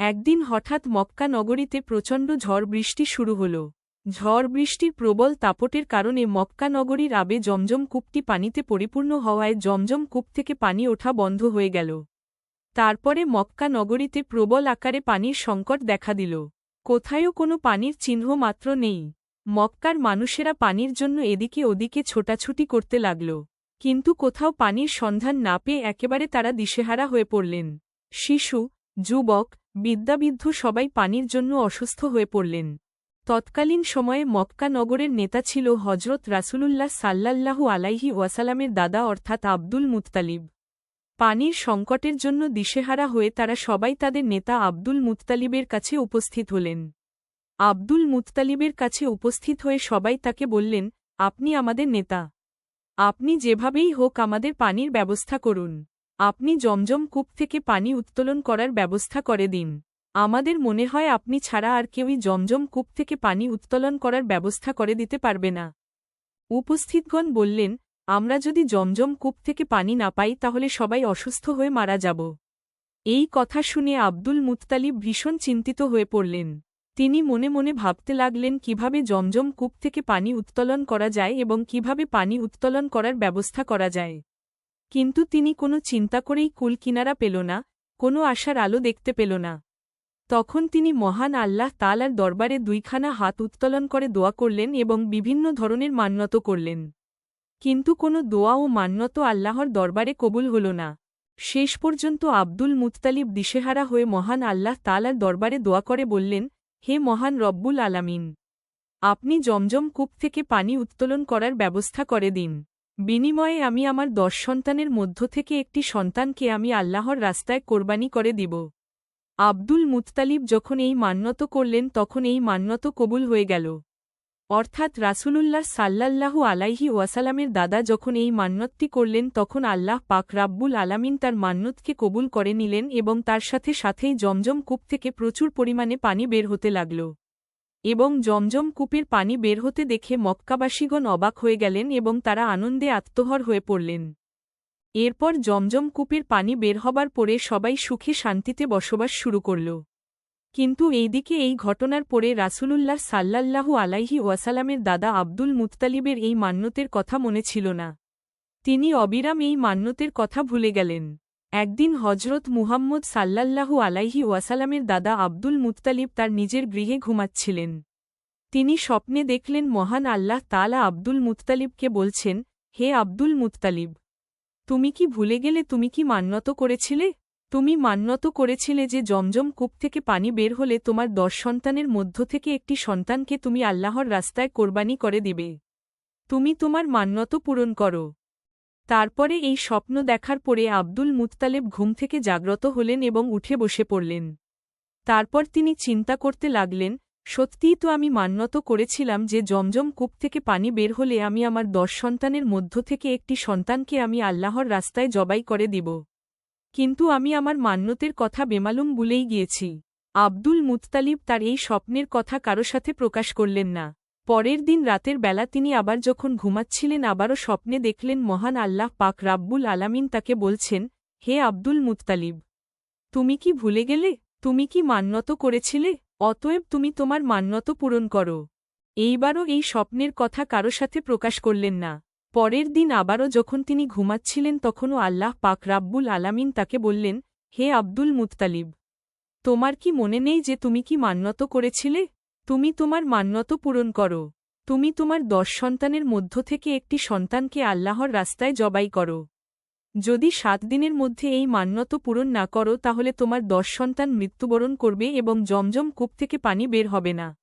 একদিন হঠাৎ মক্কা নগরীতে প্রচণ্ড ঝড় বৃষ্টি শুরু হল। ঝড় বৃষ্টির প্রবল তাপটের কারণে মক্কা নগরীর আবে জমজম কূপটি পানিতে পরিপূর্ণ হওয়ায় জমজম কূপ থেকে পানি ওঠা বন্ধ হয়ে গেল। তারপরে মক্কা নগরীতে প্রবল আকারে পানির সংকট দেখা দিল। কোথায়ও কোনো পানির চিহ্ন মাত্র নেই। মক্কার মানুষেরা পানির জন্য এদিকে ওদিকে ছোটাছুটি করতে লাগল। কিন্তু কোথাও পানির সন্ধান না পেয়ে একেবারে তারা দিশেহারা হয়ে পড়লেন। শিশু, যুবক বিদ্যাবিদ্ধ সবাই পানির জন্য অসুস্থ হয়ে পড়লেন। তৎকালীন সময়ে মক্কা নগরের নেতা ছিল হজরত রাসূলুল্লাহ সাল্লাল্লাহু আলাইহি ওয়াসালামের দাদা অর্থাৎ আব্দুল মুত্তালিব। পানির সংকটের জন্য দিশেহারা হয়ে তারা সবাই তাদের নেতা আব্দুল মুত্তালিবের কাছে উপস্থিত হলেন। আব্দুল মুত্তালিবের কাছে উপস্থিত হয়ে সবাই তাকে বললেন, আপনি আমাদের নেতা। আপনি যেভাবেই হোক আমাদের পানির ব্যবস্থা করুন। আপনি জমজম কূপ থেকে পানি উত্তোলন করার ব্যবস্থা করে দিন। আমাদের মনে হয় আপনি ছাড়া আর কেউই জমজম কূপ থেকে পানি উত্তোলন করার ব্যবস্থা করে দিতে পারবে না। উপস্থিতগণ বললেন, আমরা যদি জমজম কূপ থেকে পানি না পাই তাহলে সবাই অসুস্থ হয়ে মারা যাব। এই কথা শুনে আব্দুল মুত্তালিব ভীষণ চিন্তিত হয়ে পড়লেন। তিনি মনে মনে ভাবতে লাগলেন, কীভাবে জমজম কূপ থেকে পানি উত্তোলন করা যায় এবং কীভাবে পানি উত্তোলন করার ব্যবস্থা করা যায়? কিন্তু তিনি কোনো চিন্তা করেই কুল কিনারা পেল না, কোনো আশার আলো দেখতে পেল না। তখন তিনি মহান আল্লাহ তালার দরবারে দুইখানা হাত উত্তোলন করে দোয়া করলেন এবং বিভিন্ন ধরনের মান্যত করলেন। কিন্তু কোনো দোয়া ও মান্যত আল্লাহর দরবারে কবুল হল না। শেষ পর্যন্ত আব্দুল মুত্তালিব দিশেহারা হয়ে মহান আল্লাহ তালার দরবারে দোয়া করে বললেন, হে মহান রব্বুল আলামিন, আপনি জমজম কূপ থেকে পানি উত্তোলন করার ব্যবস্থা করে দিন। বিনিময়ে আমি আমার দশ সন্তানের মধ্য থেকে একটি সন্তানকে আমি আল্লাহর রাস্তায় কোরবানি করে দিব। আব্দুল মুত্তালিব যখন এই মান্যত করলেন, তখন এই মান্যত কবুল হয়ে গেল। অর্থাৎ রাসূলুল্লাহ সাল্লাল্লাহু আলাইহি ওয়াসালামের দাদা যখন এই মান্যতটি করলেন, তখন আল্লাহ পাক রাব্বুল আলামিন তার মান্যতকে কবুল করে নিলেন এবং তার সাথে সাথেই জমজম কূপ থেকে প্রচুর পরিমাণে পানি বের হতে লাগল। এবং জমজম কূপের পানি বের হতে দেখে মক্কাবাসীগণ অবাক হয়ে গেলেন এবং তারা আনন্দে আত্মহর হয়ে পড়লেন। এরপর জমজম কূপের পানি বের হবার পরে সবাই সুখে শান্তিতে বসবাস শুরু করল। কিন্তু এইদিকে এই ঘটনার পরে রাসূলুল্লাহ সাল্লাল্লাহু আলাইহি ওয়াসালামের দাদা আব্দুল মুত্তালিবের এই মান্যতের কথা মনে ছিল না। তিনি অবিরাম এই মান্যতের কথা ভুলে গেলেন। একদিন হজরত মুহাম্মদ সাল্লাল্লাহু আলাইহি ওয়াসালামের দাদা আব্দুল মুত্তালিব তার নিজের গৃহে ঘুমাচ্ছিলেন। তিনি স্বপ্নে দেখলেন মহান আল্লাহ তালা আব্দুল মুত্তালিবকে বলছেন, হে আব্দুল মুত্তালিব, তুমি কি ভুলে গেলে তুমি কি মান্যত করেছিলে? তুমি মান্যত করেছিলে যে জমজম কূপ থেকে পানি বের হলে তোমার দশ সন্তানের মধ্য থেকে একটি সন্তানকে তুমি আল্লাহর রাস্তায় কোরবানি করে দিবে। তুমি তোমার মান্যত পূরণ করো। তারপরে এই স্বপ্ন দেখার পরে আব্দুল মুত্তালেব ঘুম থেকে জাগ্রত হলেন এবং উঠে বসে পড়লেন। তারপর তিনি চিন্তা করতে লাগলেন, সত্যিই তো আমি মান্যত করেছিলাম যে জমজম কূপ থেকে পানি বের হলে আমি আমার দশ সন্তানের মধ্য থেকে একটি সন্তানকে আমি আল্লাহর রাস্তায় জবাই করে দিব। কিন্তু আমি আমার মান্যতের কথা বেমালুম ভুলেই গিয়েছি। আব্দুল মুত্তালিব তার এই স্বপ্নের কথা কারও সাথে প্রকাশ করলেন না। পরের দিন রাতের বেলা তিনি আবার যখন ঘুমাচ্ছিলেন আবারও স্বপ্নে দেখলেন মহান আল্লাহ পাক রাব্বুল আলামিন তাকে বলছেন, হে আব্দুল মুত্তালিব, তুমি কি ভুলে গেলে? তুমি কি মান্যত করেছিলে? অতএব তুমি তোমার মান্যত পূরণ করো। এইবারও এই স্বপ্নের কথা কারও সাথে প্রকাশ করলেন না। পরের দিন আবারও যখন তিনি ঘুমাচ্ছিলেন তখনও আল্লাহ পাক রাব্বুল আলামিন তাকে বললেন, হে আব্দুল মুত্তালিব, তোমার কি মনে নেই যে তুমি কি মান্যত করেছিলে? তুমি তোমার মান্যত পূরণ করো। তুমি তোমার দশ সন্তানের মধ্য থেকে একটি সন্তানকে আল্লাহর রাস্তায় জবাই করো। যদি সাত দিনের মধ্যে এই মান্যত পূরণ না করো, তাহলে তোমার দশ সন্তান মৃত্যুবরণ করবে এবং জমজম কূপ থেকে পানি বের হবে না।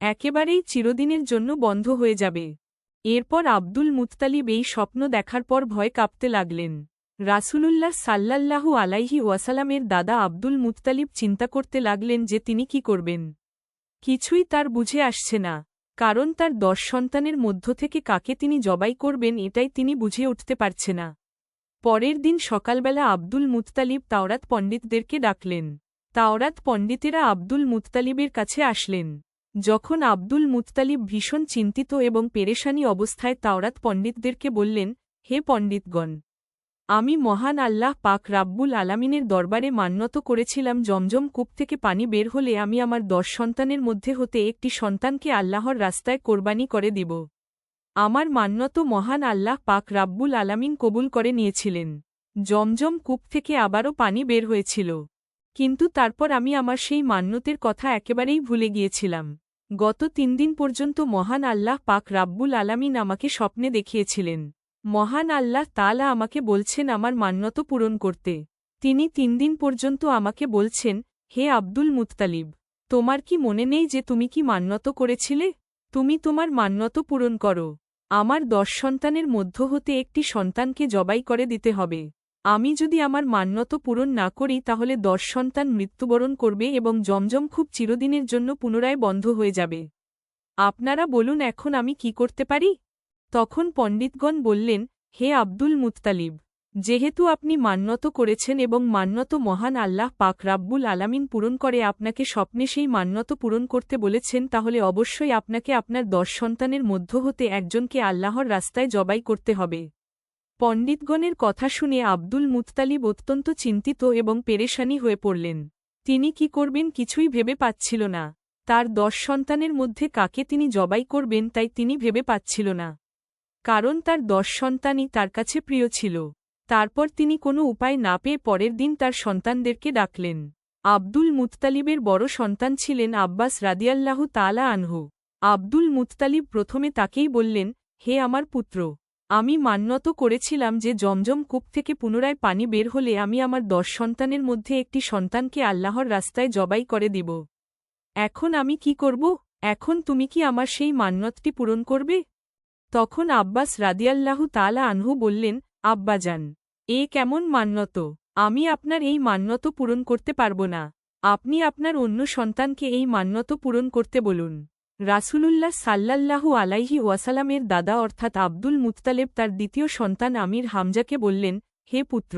একেবারেই চিরদিনের জন্য বন্ধ হয়ে যাবে। এরপর আব্দুল মুত্তালিব এই স্বপ্ন দেখার পর ভয় কাঁপতে লাগলেন। রাসূলুল্লাহ সাল্লাল্লাহু আলাইহি ওয়াসালামের দাদা আব্দুল মুত্তালিব চিন্তা করতে লাগলেন যে তিনি কি করবেন। কিছুই তার বুঝে আসছে না, কারণ তার দশ সন্তানের মধ্য থেকে কাকে তিনি জবাই করবেন এটাই তিনি বুঝে উঠতে পারছে না। পরের দিন সকালবেলা আব্দুল মুত্তালিব তাওরাত পণ্ডিতদেরকে ডাকলেন। তাওরাত পণ্ডিতেরা আব্দুল মুত্তালিবের কাছে আসলেন। যখন আব্দুল মুত্তালিব ভীষণ চিন্তিত এবং পেরেশানি অবস্থায় তাওরাত পণ্ডিতদেরকে বললেন, হে পণ্ডিতগণ আমি মহান আল্লাহ পাক রাব্বুল আলামিনের দরবারে মান্যত করেছিলাম, জমজম কূপ থেকে পানি বের হলে আমি আমার দশ সন্তানের মধ্যে হতে একটি সন্তানকে আল্লাহর রাস্তায় কোরবানি করে দিব। আমার মান্যত মহান আল্লাহ পাক রাব্বুল আলামিন কবুল করে নিয়েছিলেন। জমজম কূপ থেকে আবারও পানি বের হয়েছিল। কিন্তু তারপর আমি আমার সেই মান্যতের কথা একেবারেই ভুলে গিয়েছিলাম। গত তিন দিন পর্যন্ত মহান আল্লাহ পাক রাব্বুল আলামিন আমাকে স্বপ্নে দেখিয়েছিলেন। মহান আল্লাহ তালা আমাকে বলছেন আমার মান্যত পূরণ করতে। তিনি তিন দিন পর্যন্ত আমাকে বলছেন, হে আব্দুল মুত্তালিব, তোমার কি মনে নেই যে তুমি কি মান্যত করেছিলে? তুমি তোমার মান্যত পূরণ করো। আমার দশ সন্তানের মধ্য হতে একটি সন্তানকে জবাই করে দিতে হবে। আমি যদি আমার মান্যত পূরণ না করি তাহলে দশ সন্তান মৃত্যুবরণ করবে এবং জমজম খুব চিরদিনের জন্য পুনরায় বন্ধ হয়ে যাবে। আপনারা বলুন এখন আমি কি করতে পারি? তখন পণ্ডিতগণ বললেন, হে আব্দুল মুত্তালিব, যেহেতু আপনি মান্যত করেছেন এবং মান্যত মহান আল্লাহ পাক রাব্বুল আলামিন পূরণ করে আপনাকে স্বপ্নে সেই মান্যত পূরণ করতে বলেছেন, তাহলে অবশ্যই আপনাকে আপনার দশ সন্তানের মধ্য হতে একজনকে আল্লাহর রাস্তায় জবাই করতে হবে। পণ্ডিতগণের কথা শুনে আব্দুল মুত্তালিব অত্যন্ত চিন্তিত এবং পেরেশানি হয়ে পড়লেন। তিনি কি করবেন কিছুই ভেবে পাচ্ছিল না। তার দশ সন্তানের মধ্যে কাকে তিনি জবাই করবেন তাই তিনি ভেবে পাচ্ছিল না। কারণ তার দশ সন্তানই তার কাছে প্রিয় ছিল। তারপর তিনি কোনো উপায় না পেয়ে পরের দিন তার সন্তানদেরকে ডাকলেন। আব্দুল মুত্তালিবের বড় সন্তান ছিলেন আব্বাস রাদিয়াল্লাহু তালা আনহু। আব্দুল মুত্তালিব প্রথমে তাকেই বললেন, হে আমার পুত্র, আমি মান্যত করেছিলাম যে জমজম কূপ থেকে পুনরায় পানি বের হলে আমি আমার দশ সন্তানের মধ্যে একটি সন্তানকে আল্লাহর রাস্তায় জবাই করে দিব। এখন আমি কি করব? এখন তুমি কি আমার সেই মান্যতটি পূরণ করবে? তখন আব্বাস রাদিয়াল্লাহু তালা আনহু বললেন, আব্বাজান, এ কেমন মান্যত? আমি আপনার এই মান্যত পূরণ করতে পারব না। আপনি আপনার অন্য সন্তানকে এই মান্যত পূরণ করতে বলুন। রাসূলুল্লাহ সাল্লাল্লাহু আলাইহি ওয়াসালামের দাদা অর্থাৎ আব্দুল মুত্তালেব তার দ্বিতীয় সন্তান আমির হামজাকে বললেন, হে পুত্র,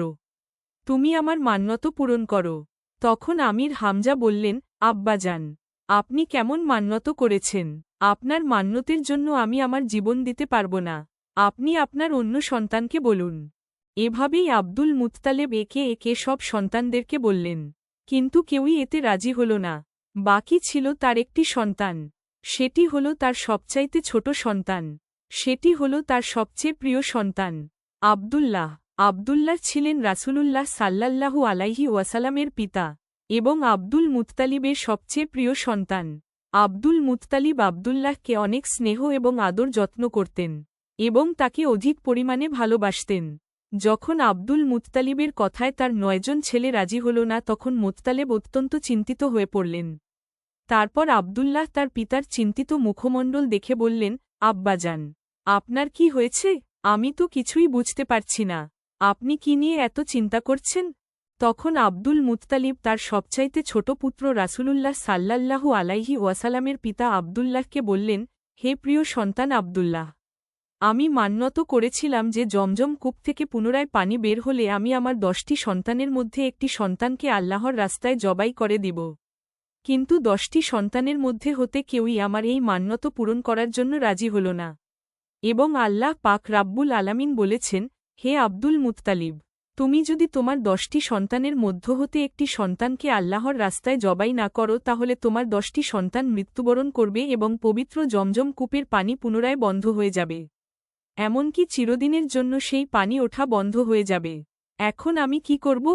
তুমি আমার মান্যত পূরণ করো। তখন আমির হামজা বললেন, আব্বাজান, আপনি কেমন মান্যত করেছেন? আপনার মান্যতের জন্য আমি আমার জীবন দিতে পারব না। আপনি আপনার অন্য সন্তানকে বলুন। এভাবেই আব্দুল মুত্তালেব একে একে সব সন্তানদেরকে বললেন। কিন্তু কেউই এতে রাজি হল না। বাকি ছিল তার একটি সন্তান। সেটি হল তার সবচাইতে ছোট সন্তান। সেটি হল তার সবচেয়ে প্রিয় সন্তান, আবদুল্লাহ। আবদুল্লাহ ছিলেন রাসূলুল্লাহ সাল্লাল্লাহু আলাইহি ওয়াসালামের পিতা এবং আব্দুল মুত্তালিবের সবচেয়ে প্রিয় সন্তান। আব্দুল মুত্তালিব আবদুল্লাহকে অনেক স্নেহ এবং আদর যত্ন করতেন এবং তাকে অধিক পরিমাণে ভালোবাসতেন। যখন আব্দুল মুত্তালিবের কথায় তার নয়জন ছেলে রাজি হল না, তখন মুত্তালেব অত্যন্ত চিন্তিত হয়ে পড়লেন। তারপর আবদুল্লাহ তার পিতার চিন্তিত মুখমণ্ডল দেখে বললেন, আব্বাজান, আপনার কি হয়েছে? আমি তো কিছুই বুঝতে পারছি না। আপনি কি নিয়ে এত চিন্তা করছেন? তখন আব্দুল মুত্তালিব তার সবচাইতে ছোট পুত্র রাসুলুল্লাহ সাল্লাল্লাহু আলাইহি ওয়াসালামের পিতা আবদুল্লাহকে বললেন, হে প্রিয় সন্তান আবদুল্লাহ, আমি মান্যত করেছিলাম যে জমজম কূপ থেকে পুনরায় পানি বের হলে আমি আমার দশটি সন্তানের মধ্যে একটি সন্তানকে আল্লাহর রাস্তায় জবাই করে দিব। কিন্তু দশটি সন্তানের মধ্যে হতে কেউই আমার এই মান্যত পূরণ করার জন্য রাজি হল না। এবং আল্লাহ পাক রাব্বুল আলামিন বলেছেন, হে আব্দুল মুত্তালিব তুমি যদি তোমার দশটি সন্তানের মধ্য হতে একটি সন্তানকে আল্লাহর রাস্তায় জবাই না করো, তাহলে তোমার দশটি সন্তান মৃত্যুবরণ করবে এবং পবিত্র জমজম কূপের পানি পুনরায় বন্ধ হয়ে যাবে। এমনকি চিরদিনের জন্য সেই পানি ওঠা বন্ধ হয়ে যাবে। এখন আমি কি করব?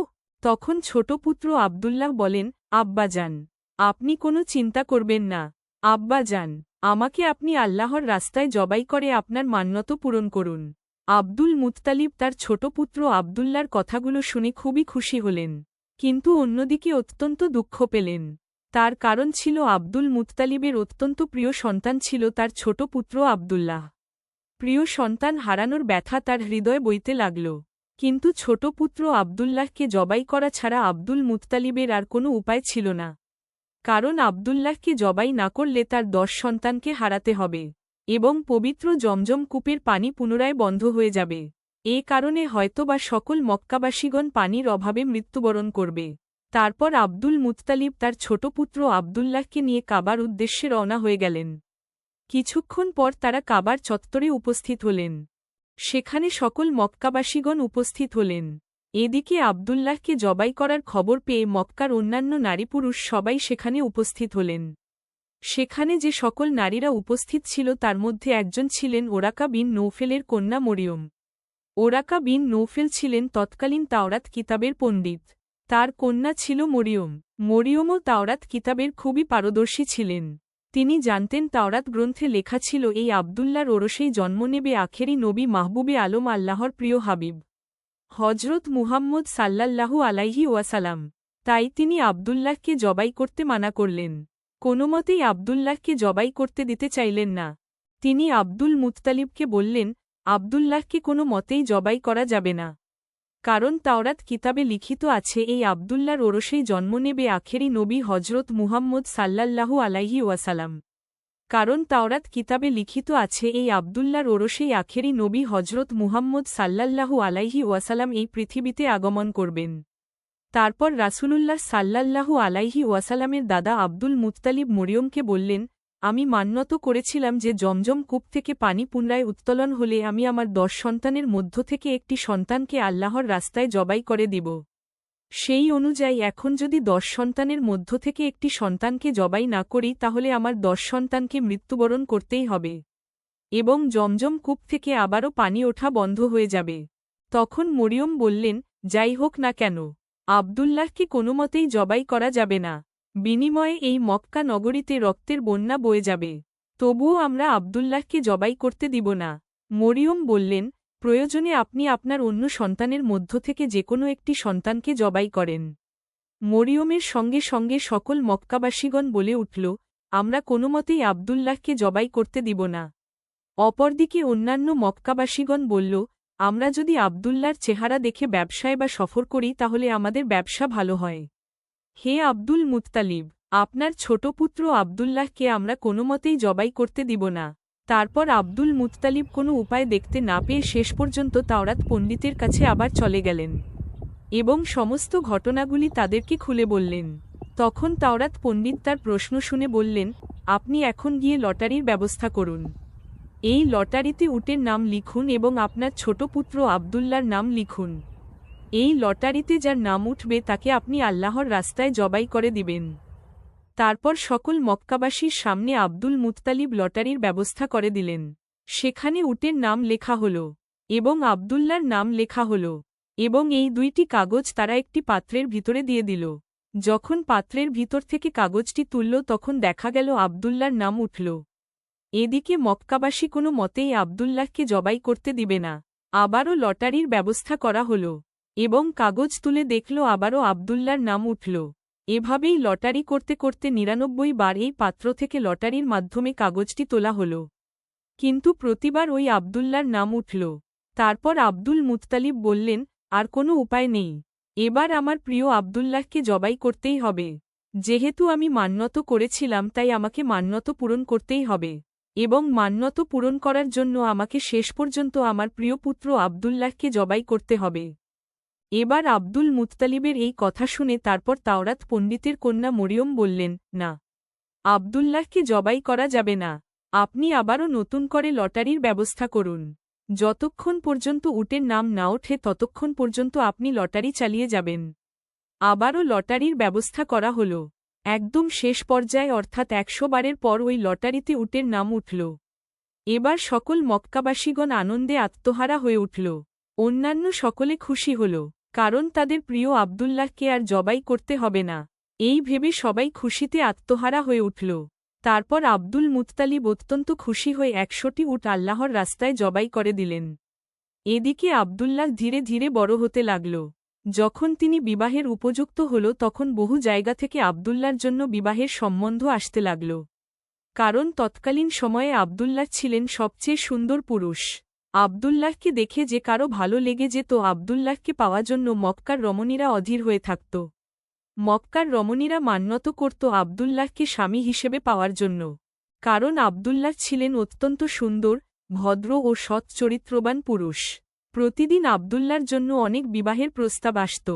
তখন ছোট পুত্র আবদুল্লাহ বলেন আব্বা যান আপনি কোনো চিন্তা করবেন না। আব্বা যান আমাকে আপনি আল্লাহর রাস্তায় জবাই করে আপনার মান্যত পূরণ করুন। আব্দুল মুত্তালিব তার ছোট পুত্র আবদুল্লার কথাগুলো শুনে খুবই খুশি হলেন, কিন্তু অন্যদিকে অত্যন্ত দুঃখ পেলেন। তার কারণ ছিল আব্দুল মুত্তালিবের অত্যন্ত প্রিয় সন্তান ছিল তার ছোট পুত্র আবদুল্লাহ। প্রিয় সন্তান হারানোর ব্যথা তার হৃদয়ে বইতে লাগল, কিন্তু ছোট পুত্র আবদুল্লাহকে জবাই করা ছাড়া আব্দুল মুত্তালিবের আর কোনো উপায় ছিল না। কারণ আবদুল্লাহকে জবাই না করলে তার দশ সন্তানকে হারাতে হবে। এবং পবিত্র জমজম কূপের পানি পুনরায় বন্ধ হয়ে যাবে। এ কারণে হয়তোবা সকল মক্কাবাসীগণ পানির অভাবে মৃত্যুবরণ করবে। তারপর আব্দুল মুত্তালিব তার ছোট পুত্র আবদুল্লাহকে নিয়ে কাবার উদ্দেশ্যে রওনা হয়ে গেলেন। কিছুক্ষণ পর তারা কাবার চত্বরে উপস্থিত হলেন। সেখানে সকল মক্কাবাসীগণ উপস্থিত হলেন। এদিকে আবদুল্লাহকে জবাই করার খবর পেয়ে মক্কার অন্যান্য নারী পুরুষ সবাই সেখানে উপস্থিত হলেন। সেখানে যে সকল নারীরা উপস্থিত ছিল তার মধ্যে একজন ছিলেন ওরাকা বিন নৌফেলের কন্যা মরিয়ম। ওরাকা বিন নৌফেল ছিলেন তৎকালীন তাওরাত কিতাবের পণ্ডিত। তার কন্যা ছিল মরিয়ম। মরিয়মও তাওরাত কিতাবের খুবই পারদর্শী ছিলেন। তিনি জানতেন তাওরাত গ্রন্থে লেখা ছিল এই আবদুল্লার ওরসেই জন্ম নেবে আখেরি নবী মাহবুবে আলম আল্লাহর প্রিয় হাবিব। হজরত মুহাম্মদ সাল্লাল্লাহু আলাইহি ওয়াসালাম। তাই তিনি আবদুল্লাহকে জবাই করতে মানা করলেন। কোনোমতেই আবদুল্লাহকে জবাই করতে দিতে চাইলেন না। তিনি আব্দুল মুত্তালিবকে বললেন, আবদুল্লাহকে কোনো মতেই জবাই করা যাবে না। কারণ তাওরাত কিতাবে লিখিত আছে, এই আবদুল্লার ওরসেই জন্ম নেবে আখেরি নবী হজরত মুহাম্মদ সাল্লাল্লাহু আলাইহি ওয়াসালাম কারণ তাওরাত কিতাবে লিখিত আছে, এই আবদুল্লার ওরসেই আখেরি নবী হজরত মুহাম্মদ সাল্লাল্লাহু আলাইহি ওয়াসালাম এই পৃথিবীতে আগমন করবেন। তারপর রাসূলুল্লাহ সাল্লাল্লাহু আলাইহি ওয়াসালামের দাদা আব্দুল মুত্তালিব মরিয়মকে বললেন, আমি মান্যত করেছিলাম যে জমজম কূপ থেকে পানি পুনরায় উত্তোলন হলে আমি আমার দশ সন্তানের মধ্য থেকে একটি সন্তানকে আল্লাহর রাস্তায় জবাই করে দিব। সেই অনুযায়ী এখন যদি দশ সন্তানের মধ্য থেকে একটি সন্তানকে জবাই না করি তাহলে আমার দশ সন্তানকে মৃত্যুবরণ করতেই হবে। এবং জমজম কূপ থেকে আবারও পানি ওঠা বন্ধ হয়ে যাবে। তখন মরিয়ম বললেন, যাই হোক না কেন। আবদুল্লাহকে কোনোমতেই জবাই করা যাবে না। বিনিময়ে এই মক্কা নগরীতে রক্তের বন্যা বয়ে যাবে। তবুও আমরা আবদুল্লাহকে জবাই করতে দিব না। মরিয়ম বললেন, প্রয়োজনে আপনি আপনার অন্য সন্তানের মধ্য থেকে যে কোনো একটি সন্তানকে জবাই করেন। মরিয়মের সঙ্গে সঙ্গে সকল মক্কাবাসীগণ বলে উঠল, আমরা কোনোমতেই আবদুল্লাহকে জবাই করতে দিব না। অপরদিকে অন্যান্য মক্কাবাসীগণ বলল আমরা যদি আবদুল্লার চেহারা দেখে ব্যবসায় বা সফর করি তাহলে আমাদের ব্যবসা ভালো হয়। হে আব্দুল মুত্তালিব, আপনার ছোট পুত্র আবদুল্লাহকে আমরা কোনোমতেই জবাই করতে দিব না। তারপর আব্দুল মুত্তালিব কোনো উপায় দেখতে না পেয়ে শেষ পর্যন্ত তাওরাত পণ্ডিতের কাছে আবার চলে গেলেন এবং সমস্ত ঘটনাগুলি তাদেরকে খুলে বললেন। তখন তাওরাত পণ্ডিত তার প্রশ্ন শুনে বললেন, আপনি এখন গিয়ে লটারির ব্যবস্থা করুন। এই লটারিতে উটের নাম লিখুন এবং আপনার ছোট পুত্র আবদুল্লার নাম লিখুন। এই লটারিতে যার নাম উঠবে তাকে আপনি আল্লাহর রাস্তায় জবাই করে দিবেন। তারপর সকল মক্কাবাসীর সামনে আব্দুল মুত্তালিব লটারির ব্যবস্থা করে দিলেন। সেখানে উটের নাম লেখা হল এবং আবদুল্লার নাম লেখা হল এবং এই দুইটি কাগজ তারা একটি পাত্রের ভিতরে দিয়ে দিল। যখন পাত্রের ভিতর থেকে কাগজটি তুলল তখন দেখা গেল আবদুল্লার নাম উঠল। এদিকে মক্কাবাসী কোনো মতেই আবদুল্লাহকে জবাই করতে দিবে না। আবারও লটারির ব্যবস্থা করা হল এবং কাগজ তুলে দেখল আবারও আবদুল্লার নাম উঠল। এভাবেই লটারি করতে করতে নিরানব্বই বার এই পাত্র থেকে লটারির মাধ্যমে কাগজটি তোলা হল। কিন্তু প্রতিবার ওই আবদুল্লার নাম উঠল। তারপর আব্দুল মুত্তালিব বললেন, আর কোনো উপায় নেই। এবার আমার প্রিয় আবদুল্লাহকে জবাই করতেই হবে। যেহেতু আমি মান্যত করেছিলাম, তাই আমাকে মান্যত পূরণ করতেই হবে। এবং মান্যত পূরণ করার জন্য আমাকে শেষ পর্যন্ত আমার প্রিয় পুত্র আবদুল্লাহকে জবাই করতে হবে। এবার আব্দুল মুত্তালিবের এই কথা শুনে তারপর তাওরাত পণ্ডিতের কন্যা মরিয়ম বললেন, না, আবদুল্লাহকে জবাই করা যাবে না। আপনি আবারও নতুন করে লটারির ব্যবস্থা করুন। যতক্ষণ পর্যন্ত উটের নাম না ওঠে ততক্ষণ পর্যন্ত আপনি লটারি চালিয়ে যাবেন। আবারও লটারির ব্যবস্থা করা হল। একদম শেষ পর্যায়ে অর্থাৎ একশো বারের পর ওই লটারিতে উটের নাম উঠল। এবার সকল মক্কাবাসীগণ আনন্দে আত্মহারা হয়ে উঠল। অন্যান্য সকলে খুশি হল, কারণ তাদের প্রিয় আবদুল্লাহকে আর জবাই করতে হবে না। এই ভেবে সবাই খুশিতে আত্মহারা হয়ে উঠল। তারপর আব্দুল মুত্তালিব অত্যন্ত খুশি হয়ে একশোটি উট আল্লাহর রাস্তায় জবাই করে দিলেন। এদিকে আবদুল্লাহ ধীরে ধীরে বড় হতে লাগল। যখন তিনি বিবাহের উপযুক্ত হল তখন বহু জায়গা থেকে আবদুল্লার জন্য বিবাহের সম্বন্ধ আসতে লাগল। কারণ তৎকালীন সময়ে আবদুল্লাহ ছিলেন সবচেয়ে সুন্দর পুরুষ। আবদুল্লাহকে দেখে যে কারও ভালো লেগে যেত আবদুল্লাহকে পাওয়ার জন্য মক্কার রমণীরা অধীর হয়ে থাকত। মক্কার রমণীরা মান্যত করত আবদুল্লাহকে স্বামী হিসেবে পাওয়ার জন্য। কারণ আবদুল্লাহ ছিলেন অত্যন্ত সুন্দর, ভদ্র ও সৎ চরিত্রবান পুরুষ। প্রতিদিন আবদুল্লার জন্য অনেক বিবাহের প্রস্তাব আসত।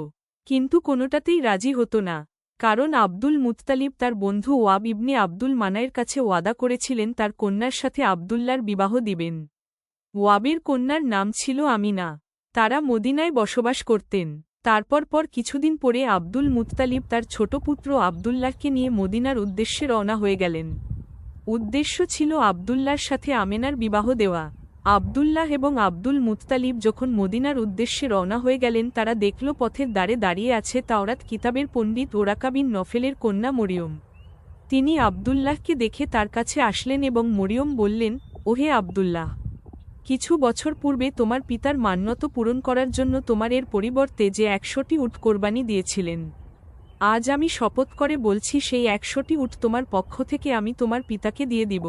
কিন্তু কোনোটাতেই রাজি হতো না, কারণ আব্দুল মুত্তালিব তার বন্ধু ওয়াব ইবনে আব্দুল মানায়ের কাছে ওয়াদা করেছিলেন তার কন্যার সাথে আবদুল্লার বিবাহ দিবেন। ওয়াবের কন্যার নাম ছিল আমিনা। তারা মদিনায় বসবাস করতেন। তারপর পর কিছুদিন পরে আব্দুল মুত্তালিব তার ছোট পুত্র আবদুল্লাহকে নিয়ে মদিনার উদ্দেশ্যে রওনা হয়ে গেলেন। উদ্দেশ্য ছিল আবদুল্লার সাথে আমেনার বিবাহ দেওয়া। আবদুল্লাহ এবং আব্দুল মুত্তালিব যখন মদিনার উদ্দেশ্যে রওনা হয়ে গেলেন, তারা দেখল পথের দ্বারে দাঁড়িয়ে আছে তাওরাত কিতাবের পণ্ডিত ওরাকাবিন নফেলের কন্যা মরিয়ম। তিনি আবদুল্লাহকে দেখে তার কাছে আসলেন এবং মরিয়ম বললেন, ওহে আবদুল্লাহ, কিছু বছর পূর্বে তোমার পিতার মান্যত পূরণ করার জন্য তোমার এর পরিবর্তে যে একশোটি উট কোরবানি দিয়েছিলেন, আজ আমি শপথ করে বলছি, সেই একশোটি উট তোমার পক্ষ থেকে আমি তোমার পিতাকে দিয়ে দিব।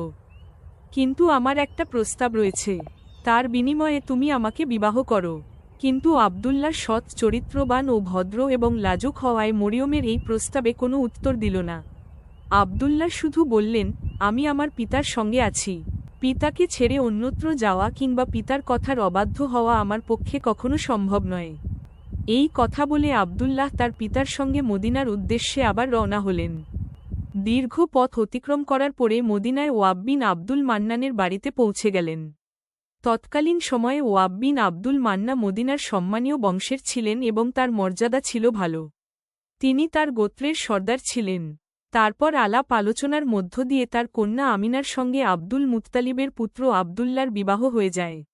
কিন্তু আমার একটা প্রস্তাব রয়েছে। তার বিনিময়ে তুমি আমাকে বিবাহ করো। কিন্তু আবদুল্লাহ সৎ, চরিত্রবান ও ভদ্র এবং লাজুক হওয়ায় মরিয়মের এই প্রস্তাবে কোনো উত্তর দিল না। আবদুল্লাহ শুধু বললেন, আমি আমার পিতার সঙ্গে আছি। পিতাকে ছেড়ে অন্যত্র যাওয়া কিংবা পিতার কথার অবাধ্য হওয়া আমার পক্ষে কখনো সম্ভব নয়। এই কথা বলে আবদুল্লাহ তার পিতার সঙ্গে মদিনার উদ্দেশ্যে আবার রওনা হলেন। দীর্ঘ পথ অতিক্রম করার পরে মদিনায় ওয়াব্বিন আব্দুল মান্নানের বাড়িতে পৌঁছে গেলেন। তৎকালীন সময়ে ওয়াব্বিন আব্দুল মান্না মদিনার সম্মানীয় বংশের ছিলেন এবং তার মর্যাদা ছিল ভালো। তিনি তার গোত্রের সর্দার ছিলেন। তারপর আলাপ আলোচনার মধ্য দিয়ে তার কন্যা আমিনার সঙ্গে আব্দুল মুত্তালিবের পুত্র আবদুল্লার বিবাহ হয়ে যায়।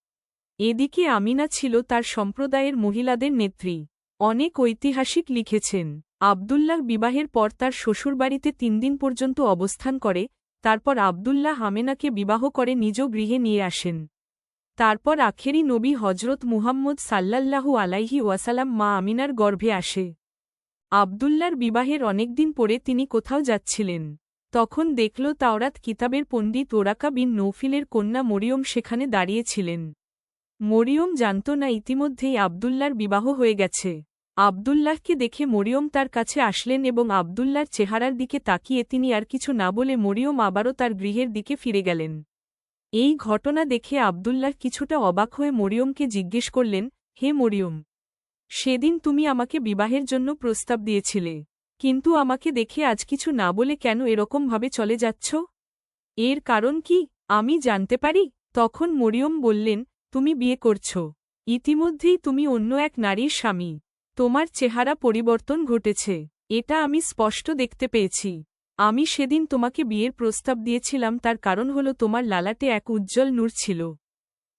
এদিকে আমিনা ছিল তার সম্প্রদায়ের মহিলাদের নেত্রী। অনেক ঐতিহাসিক লিখেছেন। আবদুল্লাহ বিবাহের পর তার শ্বশুরবাড়িতে তিন দিন পর্যন্ত অবস্থান করে, তারপর আবদুল্লাহ হামেনাকে বিবাহ করে নিজ গৃহে নিয়ে আসেন। তারপর আখেরি নবী হজরত মুহাম্মদ সাল্লাল্লাহু আলাইহি ওয়াসালাম মা আমিনার গর্ভে আসে। আবদুল্লার বিবাহের অনেকদিন পরে তিনি কোথাও যাচ্ছিলেন। তখন দেখল তাওরাত কিতাবের পণ্ডিত ওরাকা বিন নৌফিলের কন্যা মরিয়ম সেখানে দাঁড়িয়েছিলেন। মরিয়ম জানত না ইতিমধ্যেই আবদুল্লার বিবাহ হয়ে গেছে। আবদুল্লাহকে দেখে মরিয়ম তার কাছে আসলেন এবং আবদুল্লার চেহারার দিকে তাকিয়ে তিনি আর কিছু না বলে মরিয়ম আবারও তার গৃহের দিকে ফিরে গেলেন। এই ঘটনা দেখে আবদুল্লাহ কিছুটা অবাক হয়ে মরিয়মকে জিজ্ঞেস করলেন, হে মরিয়ম, সেদিন তুমি আমাকে বিবাহের জন্য প্রস্তাব দিয়েছিলে, কিন্তু আমাকে দেখে আজ কিছু না বলে কেন এরকমভাবে চলে যাচ্ছ? এর কারণ কি, আমি জানতে পারি? তখন মরিয়ম বললেন, তুমি বিয়ে করছ, ইতিমধ্যেই তুমি অন্য এক নারীর স্বামী। তোমার চেহারা পরিবর্তন ঘটেছে। এটা আমি স্পষ্ট দেখতে পেয়েছি। আমি সেদিন তোমাকে বিয়ের প্রস্তাব দিয়েছিলাম, তার কারণ হল তোমার লালাটে এক উজ্জ্বল নূর ছিল।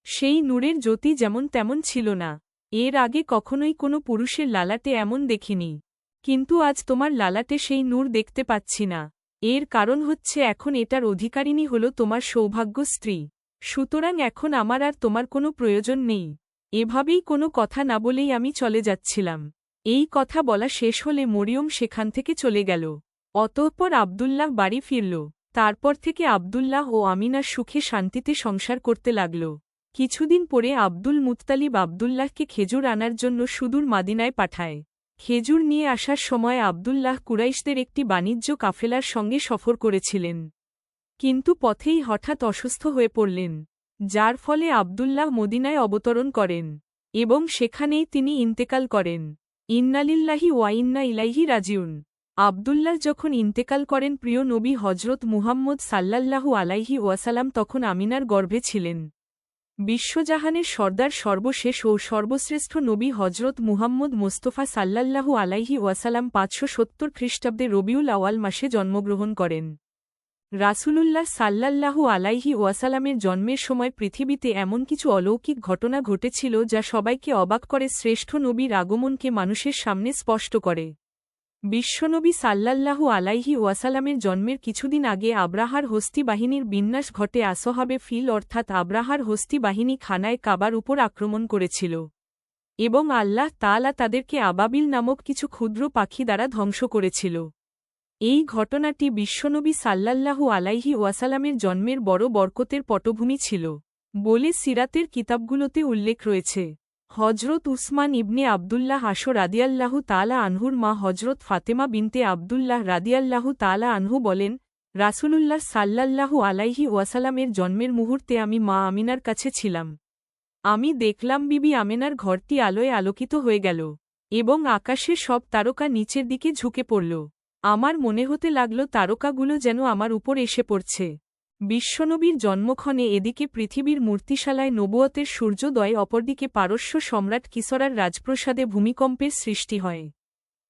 সেই নূরের জ্যোতি যেমন তেমন ছিল না। এর আগে কখনোই কোনো পুরুষের লালাটে এমন দেখিনি। কিন্তু আজ তোমার লালাটে সেই নূর দেখতে পাচ্ছি না। এর কারণ হচ্ছে এখন এটার অধিকারিণী হল তোমার সৌভাগ্য স্ত্রী। সুতরাং এখন আমার আর তোমার কোনো প্রয়োজন নেই। এভাবেই কোনো কথা না বলেই আমি চলে যাচ্ছিলাম। এই কথা বলা শেষ হলে মরিয়ম সেখান থেকে চলে গেল। অতঃপর আবদুল্লাহ বাড়ি ফিরল। তারপর থেকে আবদুল্লাহ ও আমিনার সুখে শান্তিতে সংসার করতে লাগল। কিছুদিন পরে আব্দুল মুত্তালিব আবদুল্লাহকে খেজুর আনার জন্য সুদূর মাদিনায় পাঠায়। খেজুর নিয়ে আসার সময় আবদুল্লাহ কুরাইশদের একটি বাণিজ্য কাফেলার সঙ্গে সফর করেছিলেন। কিন্তু পথেই হঠাৎ অসুস্থ হয়ে পড়লেন। যার ফলে আবদুল্লাহ মদিনায় অবতরণ করেন এবং সেখানেই তিনি ইন্তেকাল করেন। ইন্নালিল্লাহি ওয়াইন্না ইলাইহি রাজিউন। আবদুল্লাহ যখন ইন্তেকাল করেন, প্রিয় নবী হজরত মুহাম্মদ সাল্লাল্লাহু আলাইহি ওয়াসালাম তখন আমিনার গর্ভে ছিলেন। বিশ্বজাহানের সর্দার সর্বশেষ ও সর্বশ্রেষ্ঠ নবী হজরত মুহাম্মদ মোস্তফা সাল্লাল্লাহু আলাইহি ওয়াসালাম পাঁচশো সত্তর খ্রিস্টাব্দে রবিউল আওয়াল মাসে জন্মগ্রহণ করেন। রাসূলুল্লাহ সাল্লাল্লাহু আলাইহি ওয়াসালামের জন্মের সময় পৃথিবীতে এমন কিছু অলৌকিক ঘটনা ঘটেছিল যা সবাইকে অবাক করে, শ্রেষ্ঠ নবীর আগমনকে মানুষের সামনে স্পষ্ট করে। বিশ্বনবী সাল্লাল্লাহু আলাইহি ওয়াসালামের জন্মের কিছুদিন আগে আব্রাহার হস্তি বাহিনীর বিন্যাস ঘটে আসহাবে ফিল অর্থাৎ আব্রাহার হস্তি বাহিনী খানায় কাবার উপর আক্রমণ করেছিল। এবং আল্লাহ তালা তাদেরকে আবাবিল নামক কিছু ক্ষুদ্র পাখি দ্বারা ধ্বংস করেছিল। এই ঘটনাটি বিশ্বনবী সাল্লাল্লাহু আলাইহি ওয়াসালামের জন্মের বড় বরকতের পটভূমি ছিল বলে সিরাতের কিতাবগুলোতে উল্লেখ রয়েছে। হজরত উসমান ইবনে আবদুল্লাহ আসর রাদিয়াল্লাহু তালা আনহুর মা হজরত ফাতেমা বিনতে আবদুল্লাহ রাদিয়াল্লাহু তালা আনহু বলেন, রাসূলুল্লাহ সাল্লাল্লাহু আলাইহি ওয়াসালামের জন্মের মুহূর্তে আমি মা আমিনার কাছে ছিলাম। আমি দেখলাম বিবি আমেনার ঘরটি আলোয় আলোকিত হয়ে গেল এবং আকাশে সব তারকা নিচের দিকে ঝুঁকে পড়ল। আমার মনে হতে লাগল তারকাগুলো যেন আমার উপর এসে পড়ছে। বিশ্বনবীর জন্মক্ষণে এদিকে পৃথিবীর মূর্তিশালায় নবুয়তের সূর্যোদয়, অপরদিকে পারস্য সম্রাট কিসরার রাজপ্রসাদে ভূমিকম্পের সৃষ্টি হয়।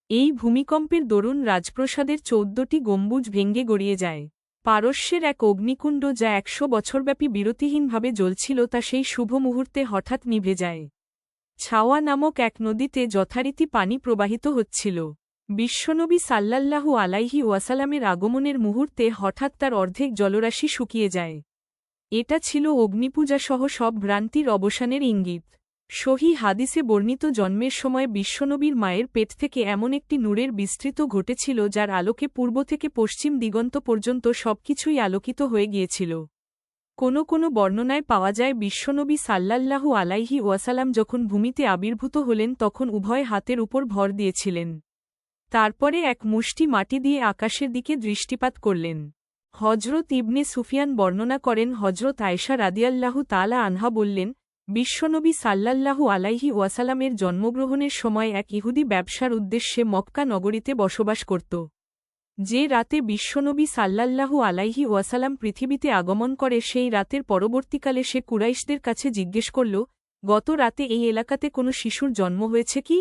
এই ভূমিকম্পের দরুন রাজপ্রসাদের চৌদ্দটি গম্বুজ ভেঙ্গে গড়িয়ে যায়। পারস্যের এক অগ্নিকুণ্ড যা একশো বছরব্যাপী বিরতিহীনভাবে জ্বলছিল তা সেই শুভ মুহূর্তে হঠাৎ নিভে যায়। ছাওয়া নামক এক নদীতে যথারীতি পানি প্রবাহিত হচ্ছিল। বিশ্বনবী সাল্লাল্লাহু আলাইহি ওয়াসালামের আগমনের মুহূর্তে হঠাৎ তার অর্ধেক জলরাশি শুকিয়ে যায়। এটা ছিল অগ্নিপূজাসহ সব ভ্রান্তির অবসানের ইঙ্গিত। সহি হাদিসে বর্ণিত জন্মের সময় বিশ্বনবীর মায়ের পেট থেকে এমন একটি নূরের বিস্তৃত ঘটেছিল যার আলোকে পূর্ব থেকে পশ্চিম দিগন্ত পর্যন্ত সবকিছুই আলোকিত হয়ে গিয়েছিল। কোনো কোনো বর্ণনায় পাওয়া যায় বিশ্বনবী সাল্লাল্লাহু আলাইহি ওয়াসালাম যখন ভূমিতে আবির্ভূত হলেন তখন উভয় হাতের উপর ভর দিয়েছিলেন। তারপরে এক মুষ্টি মাটি দিয়ে আকাশের দিকে দৃষ্টিপাত করলেন। হজরত ইবনে সুফিয়ান বর্ণনা করেন হজরত আয়সা রাদিয়াল্লাহু তালা আনহা বললেন, বিশ্বনবী সাল্লাল্লাহু আলাইহি ওয়াসালামের জন্মগ্রহণের সময় এক ইহুদি ব্যবসার উদ্দেশ্যে মক্কা নগরীতে বসবাস করত। যে রাতে বিশ্বনবী সাল্লাল্লাহু আলাইহি ওয়াসালাম পৃথিবীতে আগমন করে, সেই রাতের পরবর্তীকালে সে কুরাইশদের কাছে জিজ্ঞেস করল, গত রাতে এই এলাকাতে কোনো শিশুর জন্ম হয়েছে কি?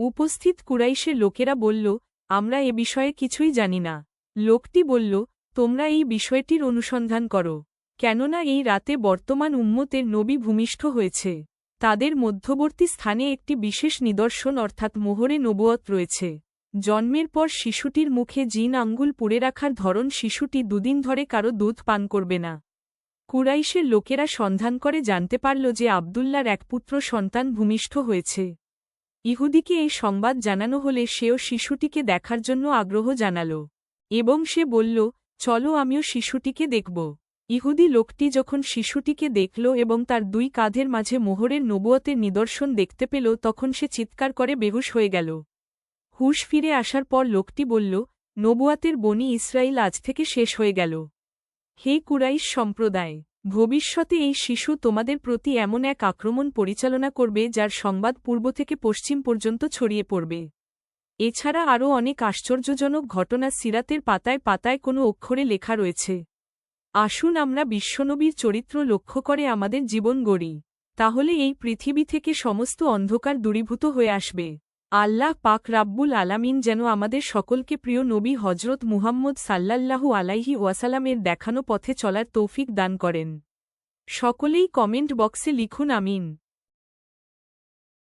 উপস্থিত কুরাইশের লোকেরা বলল, আমরা এ বিষয়ে কিছুই জানি না। লোকটি বলল, তোমরা এই বিষয়টির অনুসন্ধান করো। কেননা এই রাতে বর্তমান উম্মতের নবী ভূমিষ্ঠ হয়েছে। তাদের মধ্যবর্তী স্থানে একটি বিশেষ নিদর্শন অর্থাৎ মোহরে নবুয়ত রয়েছে। জন্মের পর শিশুটির মুখে জিন আঙ্গুল পুড়ে রাখার ধরন শিশুটি দুদিন ধরে কারও দুধ পান করবে না। কুরাইশের লোকেরা সন্ধান করে জানতে পারল যে আবদুল্লার এক পুত্র সন্তান ভূমিষ্ঠ হয়েছে। ইহুদিকে এই সংবাদ জানানো হলে সেও শিশুটিকে দেখার জন্য আগ্রহ জানাল। এবং সে বলল, চলো আমিও শিশুটিকে দেখব। ইহুদি লোকটি যখন শিশুটিকে দেখল এবং তার দুই কাঁধের মাঝে মোহরের নবুয়তের নিদর্শন দেখতে পেল, তখন সে চিৎকার করে বেহুশ হয়ে গেল। হুশ ফিরে আসার পর লোকটি বলল, নবুয়াতের বনি ইসরায়েল আজ থেকে শেষ হয়ে গেল। হে কুরাইশ সম্প্রদায়! ভবিষ্যতে এই শিশু তোমাদের প্রতি এমন এক আক্রমণ পরিচালনা করবে যার সংবাদ পূর্ব থেকে পশ্চিম পর্যন্ত ছড়িয়ে পড়বে। এছাড়া আরও অনেক আশ্চর্যজনক ঘটনা সিরাতের পাতায় পাতায় কোনো অক্ষরে লেখা রয়েছে। আসুন আমরা বিশ্বনবীর চরিত্র লক্ষ্য করে আমাদের জীবন গড়ি, তাহলে এই পৃথিবী থেকে সমস্ত অন্ধকার দূরীভূত হয়ে আসবে। আল্লাহ পাক রাব্বুল আলামিন যেন আমাদের সকলকে প্রিয় নবী হজরত মুহাম্মদ সাল্লাল্লাহু আলাইহি ওয়াসালামের দেখানো পথে চলার তৌফিক দান করেন। সকলেই কমেন্ট বক্সে লিখুন আমিন।